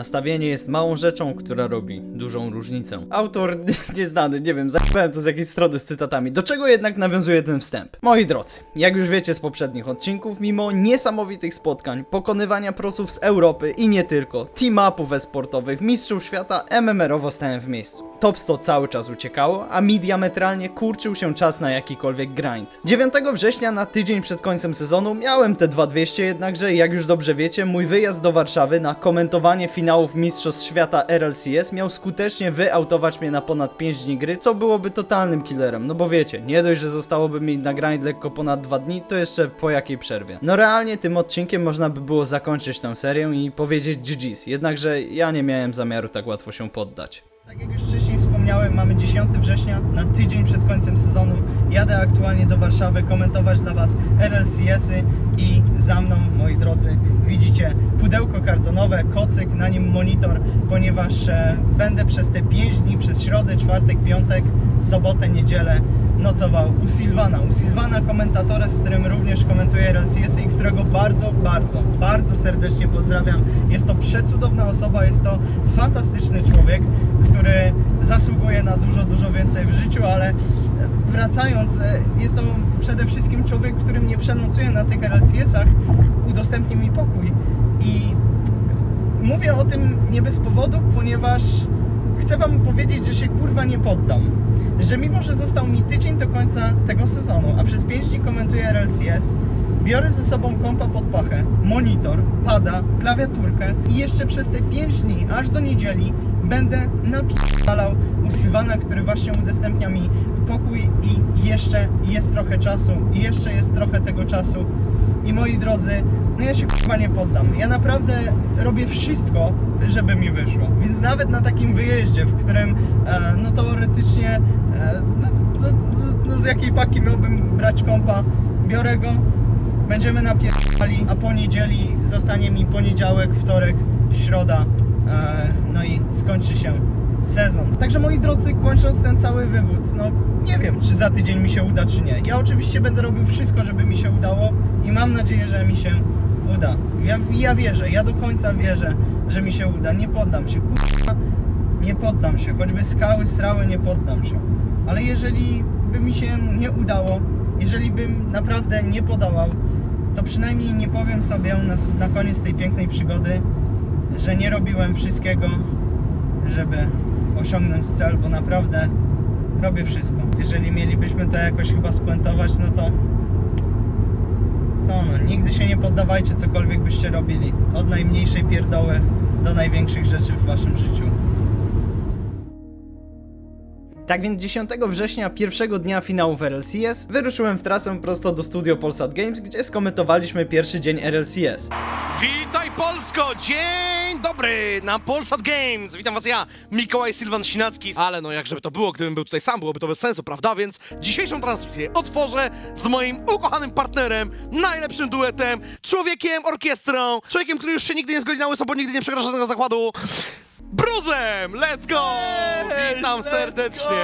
Nastawienie jest małą rzeczą, która robi dużą różnicę. Autor nieznany, nie wiem, zajebałem to z jakiejś strony z cytatami. Do czego jednak nawiązuje ten wstęp? Moi drodzy, jak już wiecie z poprzednich odcinków, mimo niesamowitych spotkań, pokonywania prosów z Europy i nie tylko, team-upów e-sportowych, mistrzów świata, MMR-owo stałem w miejscu. Top 100 cały czas uciekało, a mi diametralnie kurczył się czas na jakikolwiek grind. 9 września na tydzień przed końcem sezonu miałem te 2200, jednakże jak już dobrze wiecie, mój wyjazd do Warszawy na komentowanie finałów Mistrzostw Świata RLCS miał skutecznie wyautować mnie na ponad 5 dni gry, co byłoby totalnym killerem, no bo wiecie, nie dość, że zostałoby mi na grind lekko ponad 2 dni, to jeszcze po jakiej przerwie. No realnie tym odcinkiem można by było zakończyć tę serię i powiedzieć GG's, jednakże ja nie miałem zamiaru tak łatwo się poddać. Tak jak już wcześniej wspomniałem, mamy 10 września, na tydzień przed końcem sezonu. Jadę aktualnie do Warszawy komentować dla Was RLCS-y i za mną, moi drodzy, widzicie pudełko kartonowe, kocyk, na nim monitor, ponieważ e, będę przez te 5 dni, przez środę, czwartek, piątek, sobotę, niedzielę nocował u Silvana. U Silvana, komentatora, z którym również komentuję RLCS-y i którego bardzo, bardzo, bardzo serdecznie pozdrawiam. Jest to przecudowna osoba, jest to fantastyczny człowiek, który zasługuje na dużo, dużo więcej w życiu, ale wracając, e, jest to przede wszystkim człowiek, który mnie przenocuje na tych RLCS-ach, udostępni mi pokój i mówię o tym nie bez powodu, ponieważ chcę wam powiedzieć, że się kurwa nie poddam. Że mimo, że został mi tydzień do końca tego sezonu, a przez 5 dni komentuję RLCS, biorę ze sobą kompa pod pachę, monitor, pada, klawiaturkę i jeszcze przez te 5 dni, aż do niedzieli, będę napierdalał u Sylwana, który właśnie udostępnia mi pokój i jeszcze jest trochę czasu, jeszcze jest trochę tego czasu. I moi drodzy, no ja się chyba nie poddam. Ja naprawdę robię wszystko, żeby mi wyszło. Więc nawet na takim wyjeździe, w którym e, no teoretycznie e, no, no, no, no z jakiej paki miałbym brać kompa, biorę go, będziemy napierdali, a po niedzieli zostanie mi poniedziałek, wtorek, środa, e, no i skończy się sezon. Także moi drodzy, kończąc ten cały wywód, no nie wiem, czy za tydzień mi się uda, czy nie. Ja oczywiście będę robił wszystko, żeby mi się udało i mam nadzieję, że mi się uda. Ja, ja wierzę, ja do końca wierzę, że mi się uda. Nie poddam się, kurwa, nie poddam się. Choćby skały, srały, nie poddam się. Ale jeżeli by mi się nie udało, jeżeli bym naprawdę nie podołał, to przynajmniej nie powiem sobie na, na koniec tej pięknej przygody, że nie robiłem wszystkiego, żeby osiągnąć cel, bo naprawdę robię wszystko. Jeżeli mielibyśmy to jakoś chyba spuentować, no to co no, nigdy się nie poddawajcie, cokolwiek byście robili. Od najmniejszej pierdoły do największych rzeczy w waszym życiu. Tak więc 10 września, pierwszego dnia finałów RLCS, wyruszyłem w trasę prosto do studio Polsat Games, gdzie skomentowaliśmy pierwszy dzień RLCS. Witaj Polsko! Dzień dobry na Polsat Games! Witam was ja, Mikołaj Sylwan Sinacki. Ale no jak żeby to było, gdybym był tutaj sam, byłoby to bez sensu, prawda? Więc dzisiejszą transmisję otworzę z moim ukochanym partnerem, najlepszym duetem, człowiekiem orkiestrą, człowiekiem, który już się nigdy nie zgodzi na łyso, bo nigdy nie przegra żadnego zakładu. Bruzem! Let's go! Witam serdecznie!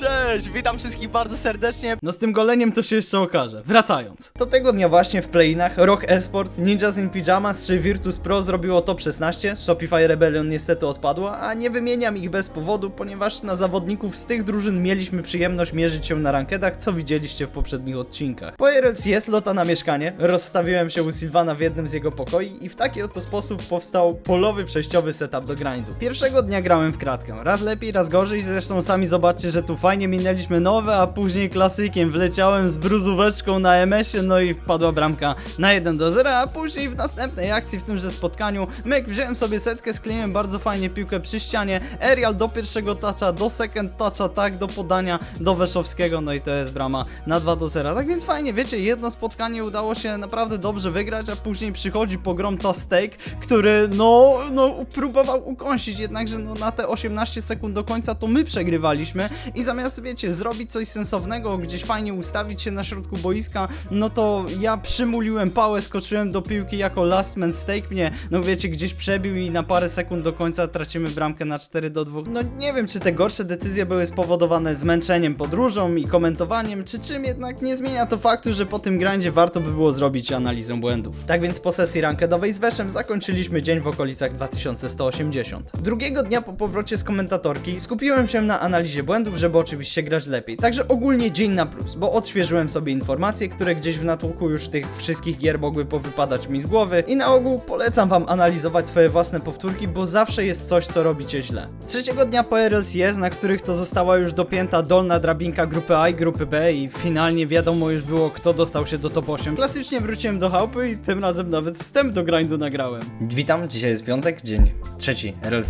Cześć, witam wszystkich bardzo serdecznie. No z tym goleniem to się jeszcze okaże. Wracając. Do tego dnia właśnie w playinach Rock Esports, Ninjas in Pyjamas czy Virtus Pro zrobiło top 16. Shopify Rebellion niestety odpadła, a nie wymieniam ich bez powodu, ponieważ na zawodników z tych drużyn mieliśmy przyjemność mierzyć się na rankedach, co widzieliście w poprzednich odcinkach. Po RLCS lota na mieszkanie, rozstawiłem się u Sylwana w jednym z jego pokoi i w taki oto sposób powstał polowy przejściowy setup do grindu. Pierwszego dnia grałem w kratkę, raz lepiej, raz gorzej, zresztą sami zobaczcie, że tu fajnie minęliśmy nowe, a później klasykiem wleciałem z bruzóweczką na MS-ie, no i wpadła bramka na 1 do 0, a później w następnej akcji w tymże spotkaniu myk, wziąłem sobie setkę, skleiłem bardzo fajnie piłkę przy ścianie, aerial do pierwszego toucha, do second toucha, tak, do podania do Weszowskiego, no i to jest brama na 2 do 0. Tak więc fajnie, wiecie, jedno spotkanie udało się naprawdę dobrze wygrać, a później przychodzi pogromca Steak, który no, no próbował ukończyć zatrącić jednak, że no na te 18 sekund do końca to my przegrywaliśmy i zamiast, wiecie, zrobić coś sensownego, gdzieś fajnie ustawić się na środku boiska, no to ja przymuliłem pałę, skoczyłem do piłki jako last man stake mnie, no wiecie, gdzieś przebił i na parę sekund do końca tracimy bramkę na 4 do 2. No nie wiem, czy te gorsze decyzje były spowodowane zmęczeniem podróżą i komentowaniem, czy czym jednak nie zmienia to faktu, że po tym grindzie warto by było zrobić analizę błędów. Tak więc po sesji rankedowej z Weszem zakończyliśmy dzień w okolicach 2180. Drugiego dnia po powrocie z komentatorki skupiłem się na analizie błędów, żeby oczywiście grać lepiej. Także ogólnie dzień na plus, bo odświeżyłem sobie informacje, które gdzieś w natłoku już tych wszystkich gier mogły powypadać mi z głowy i na ogół polecam wam analizować swoje własne powtórki, bo zawsze jest coś, co robicie źle. Trzeciego dnia po RLCS, na których to została już dopięta dolna drabinka grupy A i grupy B i finalnie wiadomo już było, kto dostał się do top 8. Klasycznie wróciłem do chałupy i tym razem nawet wstęp do grindu nagrałem. Witam, dzisiaj jest piątek, dzień trzeci RLCS-ów.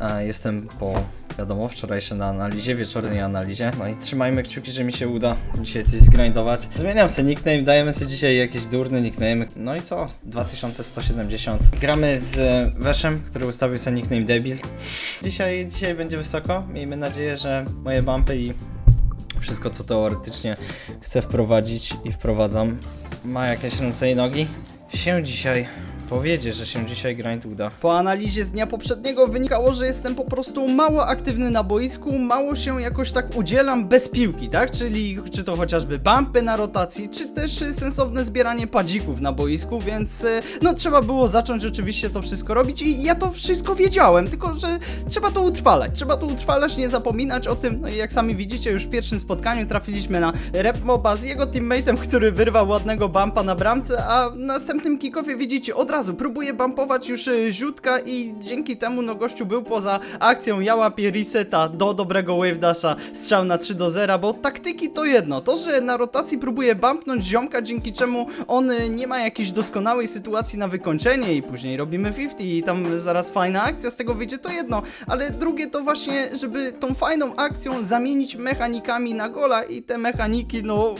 E, Jestem po, wiadomo, wczorajszej na analizie, wieczornej analizie. No i trzymajmy kciuki, że mi się uda dzisiaj coś zgrindować. Zmieniam sobie nickname, dajemy sobie dzisiaj jakiś durny nickname. No i co? 2170. Gramy z Weszem, który ustawił sobie nickname Debil. Dzisiaj, dzisiaj będzie wysoko. Miejmy nadzieję, że moje bumpy i wszystko, co teoretycznie chcę wprowadzić i wprowadzam, ma jakieś ręce i nogi. Się dzisiaj powiedzie, że się dzisiaj grind uda. Po analizie z dnia poprzedniego wynikało, że jestem po prostu mało aktywny na boisku, mało się jakoś tak udzielam bez piłki, tak? Czyli czy to chociażby bumpy na rotacji, czy też sensowne zbieranie padzików na boisku, więc y, no trzeba było zacząć rzeczywiście to wszystko robić i ja to wszystko wiedziałem, tylko że trzeba to utrwalać, trzeba to utrwalać, nie zapominać o tym, no i jak sami widzicie już w pierwszym spotkaniu trafiliśmy na rep moba z jego teammate'em, który wyrwał ładnego bumpa na bramce, a w następnym kickoffie widzicie od razu próbuje bumpować już y, ziutka i dzięki temu no gościu był poza akcją, ja łapię reseta do dobrego wave dasha, strzał na 3 do 0, bo taktyki to jedno, to że na rotacji próbuje bumpnąć ziomka, dzięki czemu on y, nie ma jakiejś doskonałej sytuacji na wykończenie i później robimy 50 i tam zaraz fajna akcja z tego wyjdzie, to jedno, ale drugie to właśnie, żeby tą fajną akcją zamienić mechanikami na gola i te mechaniki, no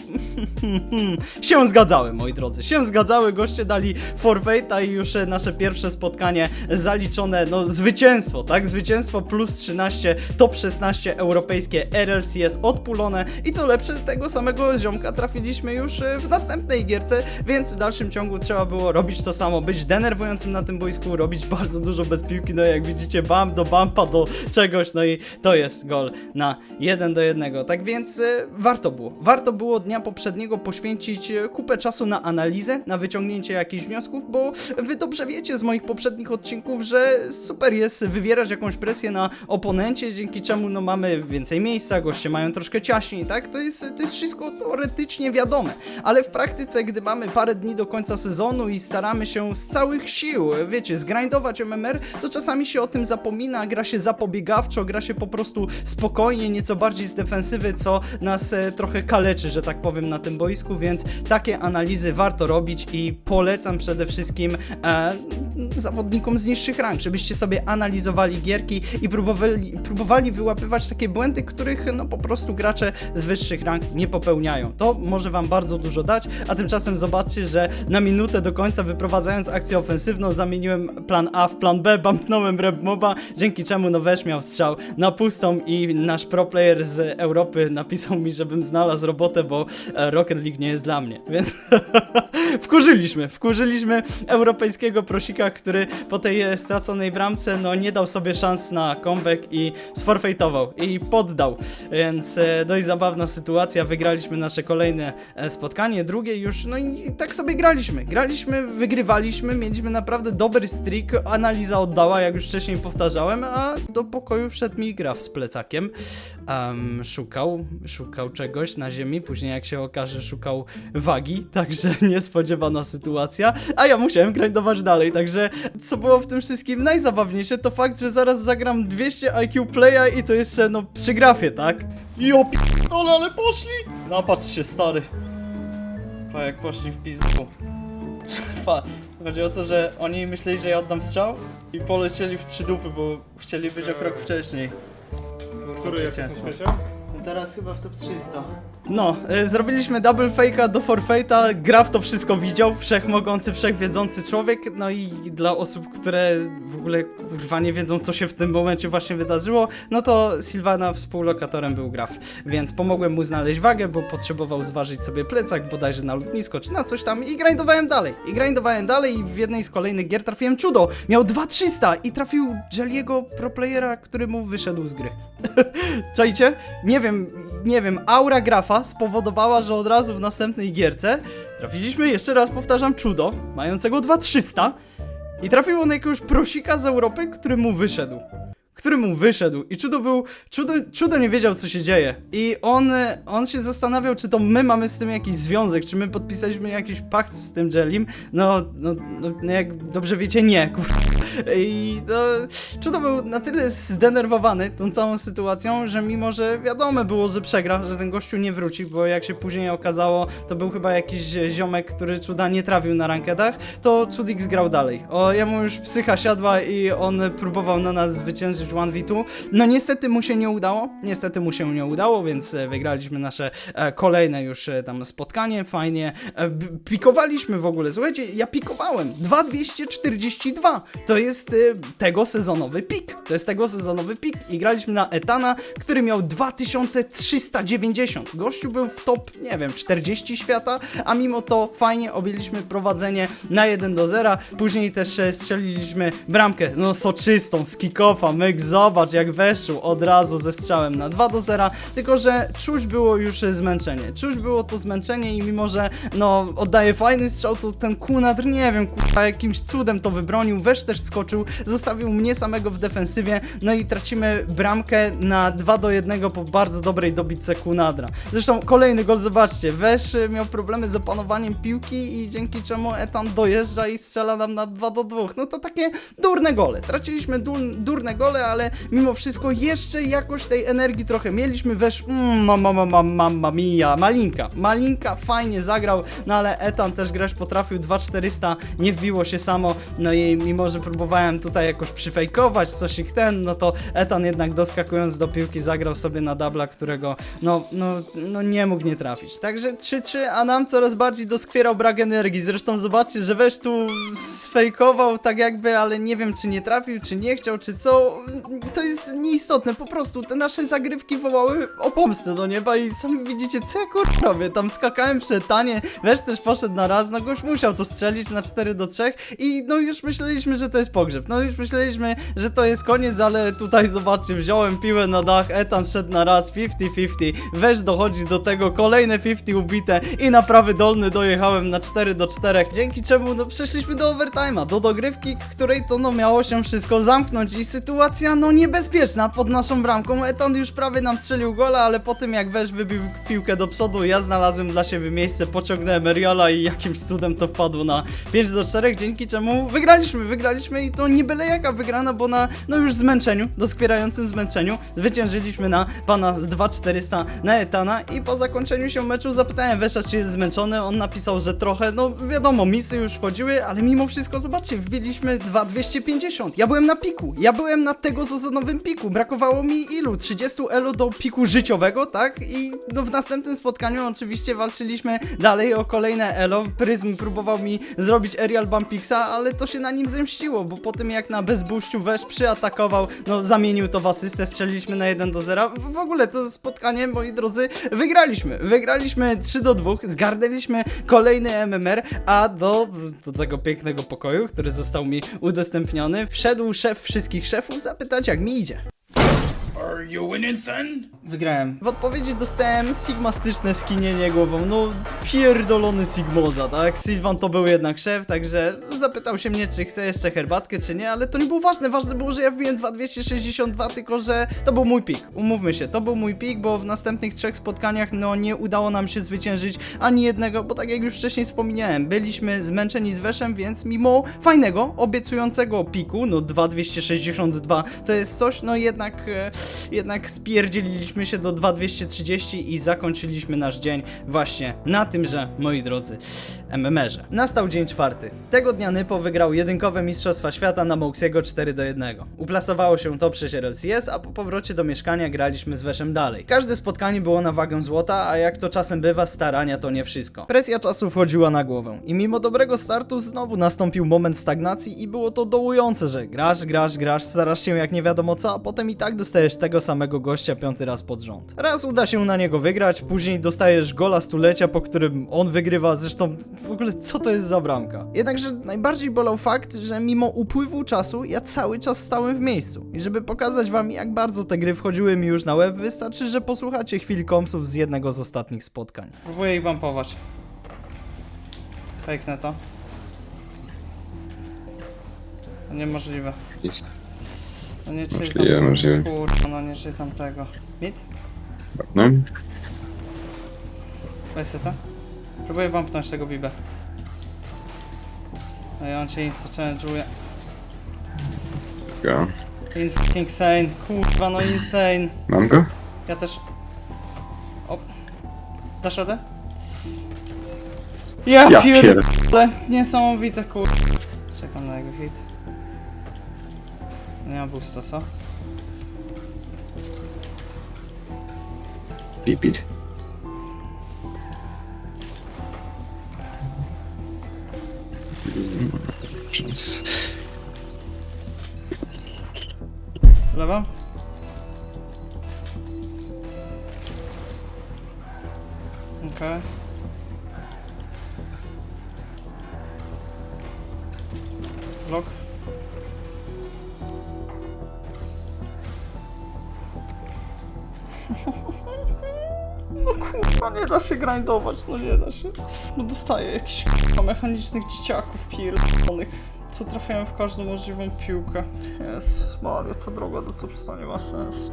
się zgadzały, moi drodzy, się zgadzały, goście dali forfeita i już e, nasze pierwsze spotkanie zaliczone, no zwycięstwo, tak, zwycięstwo plus 13, top 16 europejskie RLCS odpulone. I co lepsze, tego samego ziomka trafiliśmy już e, w następnej gierce, więc w dalszym ciągu trzeba było robić to samo, być denerwującym na tym boisku, robić bardzo dużo bez piłki, no jak widzicie, bump do bumpa do czegoś, no i to jest gol na 1 do 1, tak więc e, warto było, warto było dnia poprzedniego poświęcić kupę czasu na analizę, na wyciągnięcie jakichś wniosków, bo wy dobrze wiecie z moich poprzednich odcinków, że super jest wywierać jakąś presję na oponencie, dzięki czemu no mamy więcej miejsca, goście mają troszkę ciaśniej, tak? To jest, to jest wszystko teoretycznie wiadome, ale w praktyce, gdy mamy parę dni do końca sezonu i staramy się z całych sił, wiecie, zgrindować MMR, to czasami się o tym zapomina, gra się zapobiegawczo, gra się po prostu spokojnie, nieco bardziej z defensywy, co nas e, trochę kaleczy, że tak powiem, na tym boisku, więc takie analizy warto robić i polecam przede wszystkim e, zawodnikom z niższych rank, żebyście sobie analizowali gierki i próbowali, próbowali wyłapywać takie błędy, których no po prostu gracze z wyższych rank nie popełniają. To może wam bardzo dużo dać, a tymczasem zobaczcie, że na minutę do końca wyprowadzając akcję ofensywną zamieniłem plan A w plan B, bumpnąłem rep moba, dzięki czemu no miał strzał na pustą i nasz pro player z Europy napisał mi, żebym znalazł robotę, bo e, Rocket League nie jest dla mnie, więc wkurzyliśmy, wkurzyliśmy europejskiego prosika, który po tej e, straconej bramce no nie dał sobie szans na comeback i sforfejtował i poddał, więc e, dość zabawna sytuacja, wygraliśmy nasze kolejne e, spotkanie, drugie już, no i tak sobie graliśmy, graliśmy, wygrywaliśmy, mieliśmy naprawdę dobry streak, analiza oddała, jak już wcześniej powtarzałem, a do pokoju wszedł mi graf z plecakiem, Em, szukał, szukał czegoś na ziemi, później jak się okaże szukał wagi, także niespodziewana sytuacja, a ja musiałem grindować dalej, także co było w tym wszystkim najzabawniejsze to fakt, że zaraz zagram 200 IQ playa i to jeszcze no przy grafie, tak? Jo p***ole, ale poszli! Napatrz się stary. Pa jak poszli w pizdu. Fa. Chodzi o to, że oni myśleli, że ja oddam strzał i polecieli w trzy dupy, bo chcieli być o krok wcześniej. Który jest na Zwycięstwo. świecie? Teraz chyba w top 300. No, y, zrobiliśmy double fake'a do forfeita, Graf to wszystko widział, wszechmogący, wszechwiedzący człowiek, no i dla osób, które w ogóle kurwa nie wiedzą, co się w tym momencie właśnie wydarzyło, no to Sylwana współlokatorem był Graf, więc pomogłem mu znaleźć wagę, bo potrzebował zważyć sobie plecak, bodajże na lotnisko, czy na coś tam i grindowałem dalej, i grindowałem dalej i w jednej z kolejnych gier trafiłem czudo, miał 2300 i trafił Jelliego proplayera, który mu wyszedł z gry. Czajcie? Nie wiem, nie wiem, aura grafa spowodowała, że od razu w następnej gierce trafiliśmy, jeszcze raz powtarzam, czudo, mającego 2300 i trafiło na jakiegoś prosika z Europy, który mu wyszedł. Który mu wyszedł i Czudo był, Czudo, Czudo nie wiedział co się dzieje i on, on się zastanawiał czy to my mamy z tym jakiś związek, czy my podpisaliśmy jakiś pakt z tym Jellim, no, no, no, no jak dobrze wiecie nie. I to Czudo był na tyle zdenerwowany tą całą sytuacją, że mimo, że wiadomo było, że przegra, że ten gościu nie wróci, bo jak się później okazało, to był chyba jakiś ziomek, który Czuda nie trafił na rankedach, to Czudix grał dalej. O, ja mu już psycha siadła i on próbował na nas zwyciężyć 1v2. No niestety mu się nie udało, niestety mu się nie udało, więc e, wygraliśmy nasze e, kolejne już e, tam spotkanie, fajnie. Pikowaliśmy w ogóle, słuchajcie, ja pikowałem 2242, to jest tego sezonowy pik, to jest tego sezonowy pik i graliśmy na Etana, który miał 2390. Gościu był w top, nie wiem, 40 świata, a mimo to fajnie objęliśmy prowadzenie na 1 do 0. Później też strzeliliśmy bramkę, no soczystą, z kick-offa, myk, zobacz jak weszł od razu ze strzałem na 2 do 0, tylko że czuć było już zmęczenie. Czuć było to zmęczenie i mimo, że no oddaje fajny strzał, to ten Kunadr, nie wiem, kurwa, jakimś cudem to wybronił, wesz też skoczył, zostawił mnie samego w defensywie, no i tracimy bramkę na 2 do 1 po bardzo dobrej dobitce Kunadra. Zresztą kolejny gol, zobaczcie, Wesz miał problemy z opanowaniem piłki i dzięki czemu Etan dojeżdża i strzela nam na 2 do 2. No to takie durne gole. Traciliśmy dur, durne gole, ale mimo wszystko jeszcze jakoś tej energii trochę mieliśmy. Wesz, mm, mama, mama, mama mia, Malinka. Malinka fajnie zagrał, no ale Etan też grać potrafił, 2400 nie wbiło się samo, no i mimo, że próbowałem tutaj jakoś przyfejkować coś ich ten, no to Etan jednak doskakując do piłki zagrał sobie na dubla, którego no, no, no nie mógł nie trafić. Także 3-3, a nam coraz bardziej doskwierał brak energii. Zresztą zobaczcie, że weź tu sfejkował tak jakby, ale nie wiem czy nie trafił, czy nie chciał, czy co. To jest nieistotne, po prostu te nasze zagrywki wołały o pomstę do nieba i sami widzicie co ja kurwa robię. Tam skakałem przy etanie, weź też poszedł na raz, no goś musiał to strzelić na 4 do 3 i no już myśleliśmy, że to jest pogrzeb. No już myśleliśmy, że to jest koniec, ale tutaj zobaczcie, wziąłem piłę na dach, etan szedł na raz, 50-50, weź dochodzi do tego, kolejne 50 ubite i na prawy dolny dojechałem na 4 do 4, dzięki czemu no przeszliśmy do overtime'a, do dogrywki, której to no miało się wszystko zamknąć i sytuacja no niebezpieczna pod naszą bramką, etan już prawie nam strzelił gola, ale po tym jak weź wybił piłkę do przodu, ja znalazłem dla siebie miejsce, pociągnąłem Eriola i jakimś cudem to wpadło na 5 do 4, dzięki czemu wygraliśmy, wygraliśmy i to nie byle jaka wygrana, bo na no już zmęczeniu, doskwierającym zmęczeniu, zwyciężyliśmy na pana z 2400 na Etana i po zakończeniu się meczu zapytałem Wesza, czy jest zmęczony, on napisał, że trochę, no wiadomo, misy już wchodziły, ale mimo wszystko, zobaczcie, wbiliśmy 2250, ja byłem na piku, ja byłem na tego sezonowym piku, brakowało mi ilu? 30 elo do piku życiowego, tak? I no w następnym spotkaniu oczywiście walczyliśmy dalej o kolejne elo, Pryzm próbował mi zrobić aerial bumpixa, ale to się na nim zemściło, bo po tym jak na bezbuściu wesz przyatakował, no zamienił to w asystę, strzeliliśmy na 1 do 0. W ogóle to spotkanie, moi drodzy, wygraliśmy. Wygraliśmy 3 do 2, zgarnęliśmy kolejny MMR, a do, do tego pięknego pokoju, który został mi udostępniony, wszedł szef wszystkich szefów zapytać jak mi idzie. Are you winning? Wygrałem. W odpowiedzi dostałem sigmastyczne skinienie głową. No, pierdolony Sigmoza, tak? Sylvan to był jednak szef, także zapytał się mnie, czy chcę jeszcze herbatkę, czy nie, ale to nie było ważne. Ważne było, że ja wbiłem 2262, tylko że to był mój pik. Umówmy się, to był mój pik, bo w następnych trzech spotkaniach, no, nie udało nam się zwyciężyć ani jednego, bo tak jak już wcześniej wspomniałem, byliśmy zmęczeni z weszem, więc mimo fajnego, obiecującego piku, no 2262 to jest coś, no jednak, e, jednak spierdzieliliśmy Cofnęliśmy się do 2230 i zakończyliśmy nasz dzień właśnie na tymże, moi drodzy, MMR-ze. Nastał dzień czwarty. Tego dnia Nypo wygrał jedynkowe Mistrzostwa Świata na Moxiego 4 do 1. Uplasowało się to przez RLCS, a po powrocie do mieszkania graliśmy z Weszem dalej. Każde spotkanie było na wagę złota, a jak to czasem bywa, starania to nie wszystko. Presja czasu wchodziła na głowę i mimo dobrego startu znowu nastąpił moment stagnacji i było to dołujące, że grasz, grasz, grasz, starasz się jak nie wiadomo co, a potem i tak dostajesz tego samego gościa piąty raz pod rząd. Raz uda się na niego wygrać, później dostajesz gola stulecia, po którym on wygrywa, zresztą w ogóle co to jest za bramka? Jednakże najbardziej bolał fakt, że mimo upływu czasu ja cały czas stałem w miejscu. I żeby pokazać wam jak bardzo te gry wchodziły mi już na łeb, wystarczy, że posłuchacie chwil komsów z jednego z ostatnich spotkań. Próbuję ich bumpować. Fejknę to. To niemożliwe. Jest. No nie Możliwe, czytam. możliwe. Kurwa, no nie czytam tego. Mit? No, Weź to. Próbuję bumpnąć tego bibę. No i on cię insta challenge'uje. let's go. In fucking sane. Kurwa, no insane. Mam go? Ja też. O. Dasz radę? Ja, Ja pierdolę. Niesamowite kur... Czekam na jego hit. Nie ma boosta, co? Pipit. Przez... Lewa? Okej. Blok. No kurwa, nie da się grindować, no nie da się. No dostaję jakichś kurwa mechanicznych dzieciaków pierdolonych, co trafiają w każdą możliwą piłkę. Jezus Maria, ta droga do Topsta nie ma sensu.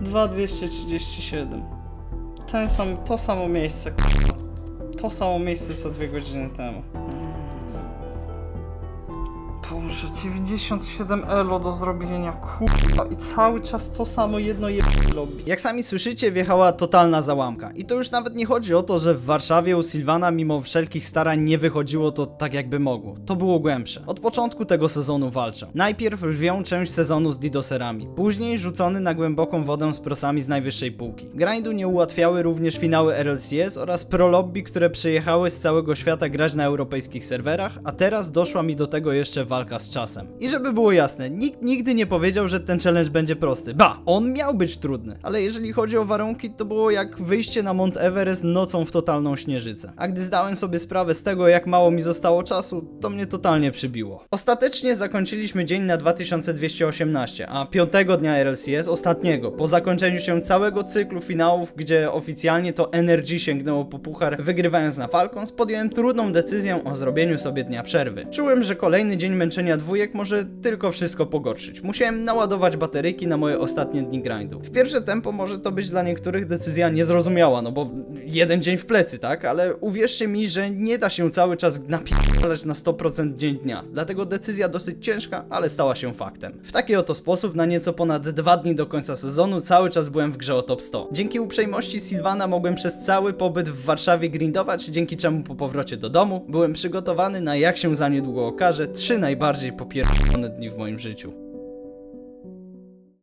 2237. Ten sam, to samo miejsce, kurwa. To samo miejsce co dwie godziny temu. Boże, 97 elo do zrobienia, kurwa, i cały czas to samo jedno je lobby. Jak sami słyszycie, wjechała totalna załamka. I to już nawet nie chodzi o to, że w Warszawie u Sylwana mimo wszelkich starań nie wychodziło to tak jakby mogło. To było głębsze. Od początku tego sezonu walczę. Najpierw lwią część sezonu z didoserami, później rzucony na głęboką wodę z prosami z najwyższej półki. Grindu nie ułatwiały również finały RLCS oraz pro lobby, które przyjechały z całego świata grać na europejskich serwerach, a teraz doszła mi do tego jeszcze walka z czasem. I żeby było jasne, nikt nigdy nie powiedział, że ten challenge będzie prosty. Ba, on miał być trudny, ale jeżeli chodzi o warunki, to było jak wyjście na Mount Everest nocą w totalną śnieżycę. A gdy zdałem sobie sprawę z tego, jak mało mi zostało czasu, to mnie totalnie przybiło. Ostatecznie zakończyliśmy dzień na 2218, a piątego dnia RLCS, ostatniego, po zakończeniu się całego cyklu finałów, gdzie oficjalnie to NRG sięgnęło po puchar, wygrywając na Falcons, podjąłem trudną decyzję o zrobieniu sobie dnia przerwy. Czułem, że kolejny dzień męczenia dwójek może tylko wszystko pogorszyć. Musiałem naładować bateryki na moje ostatnie dni grindu. W pierwsze tempo może to być dla niektórych decyzja niezrozumiała, no bo jeden dzień w plecy, tak? Ale uwierzcie mi, że nie da się cały czas napierdalać na 100% dzień dnia. Dlatego decyzja dosyć ciężka, ale stała się faktem. W taki oto sposób na nieco ponad dwa dni do końca sezonu cały czas byłem w grze o top 100. Dzięki uprzejmości Sylwana mogłem przez cały pobyt w Warszawie grindować, dzięki czemu po powrocie do domu byłem przygotowany na jak się za niedługo okaże trzy najbardziej popierdolone dni w moim życiu.